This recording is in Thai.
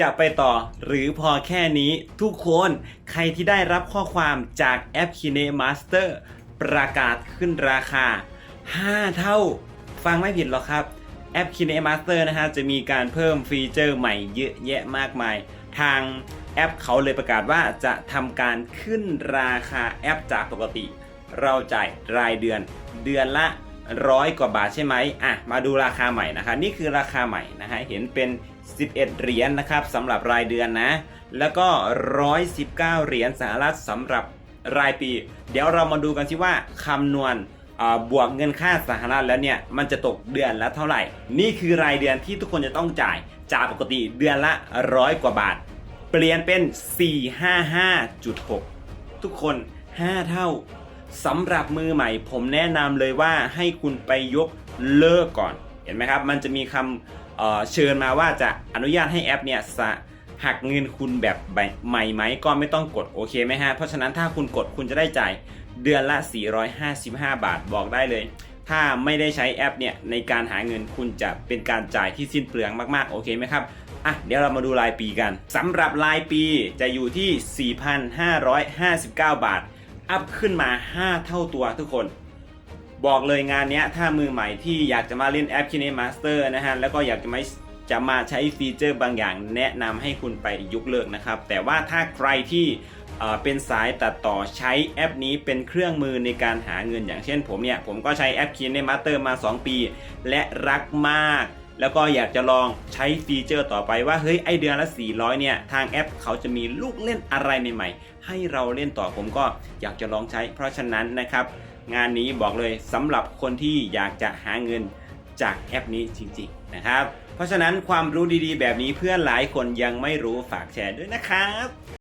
จะไปต่อหรือพอแค่นี้ทุกคนใครที่ได้รับข้อความจากแอป KineMaster ประกาศขึ้นราคา 5 เท่า ฟังไม่ผิดหรอกครับ แอป KineMaster นะฮะจะมีการเพิ่มฟีเจอร์ใหม่เยอะแยะมากมาย ทางแอปเขาเลยประกาศว่าจะทำการขึ้นราคาแอปจากปกติ เราจ่ายรายเดือนเดือนละร้อยกว่าบาทใช่ไหมอะมาดูราคาใหม่นะคะ นี่คือราคาใหม่นะฮะเห็นเป็น 11 เหรียญนะครับสำหรับรายเดือนนะ แล้วก็ 119 เหรียญสหรัฐสำหรับรายปี เดี๋ยวเรามาดูกันสิว่าคำนวณบวกเงินค่าสหรัฐแล้วเนี่ยมันจะตกเดือนละเท่าไหร่ นี่คือรายเดือนที่ทุกคนจะต้องจ่ายจากปกติเดือนละร้อยกว่าบาท เปลี่ยนเป็น 455.6 ทุกคน 5 เท่าสำหรับมือใหม่ ผมแนะนำเลยว่าให้คุณไปยกเลิกก่อน เห็นไหมครับ มันจะมีคำ เเชิญมาว่าจะอนุญาตให้แอปเนี่ยหักเงินคุณแบบใหม่ไหมก็ไม่ต้องกดโอเคไหมฮะ เพราะฉะนั้นถ้าคุณกดคุณจะได้จ่ายเดือนละ 455 บาทบอกได้เลย ถ้าไม่ได้ใช้แอปเนี่ยในการหาเงินคุณจะเป็นการจ่ายที่สิ้นเปลืองมากๆ โอเคไหมครับอะเดี๋ยวเรามาดูรายปีกันสำหรับรายปีจะอยู่ที่ 4,559 บาท อัพขึ้นมา 5 เท่าตัวทุกคน บอกเลยงานนี้ถ้ามือใหม่ที่อยากจะมาเล่นแอป KineMaster นะฮะแล้วก็อยากจะมาจะมาใช้ฟีเจอร์บางอย่างแนะนำให้คุณไปยกเลิกนะครับ แต่ว่าถ้าใครที่เอ่อเป็นสายตัดต่อใช้แอปนี้เป็นเครื่องมือในการหาเงินอย่างเช่นผมเนี่ย ผมก็ใช้แอป KineMaster มา 2 ปี และรักมาก แล้วก็อยากจะลองใช้ฟีเจอร์ต่อไปว่า เฮ้ยไอเดือนละ 400 เนี่ย ทางแอปเขาจะมีลูกเล่นอะไรใหม่ๆให้เราเล่นต่อผมก็อยากจะลองใช้เพราะฉะนั้นนะครับ งานนี้บอกเลยสำหรับคนที่อยากจะหาเงินจากแอปนี้จริงๆนะครับ เพราะฉะนั้นความรู้ดีๆ แบบนี้เพื่อนหลายคนยังไม่รู้ฝากแชร์ด้วยนะครับ